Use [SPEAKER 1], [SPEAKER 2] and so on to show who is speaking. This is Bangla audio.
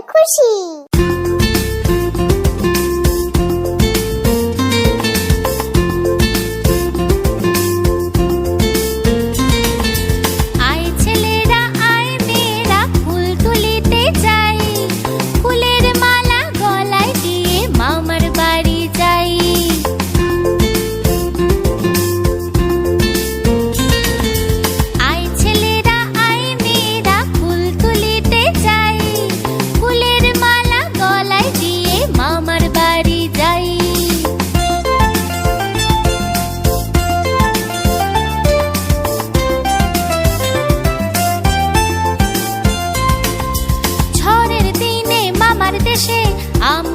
[SPEAKER 1] খুশি।
[SPEAKER 2] দেশে আম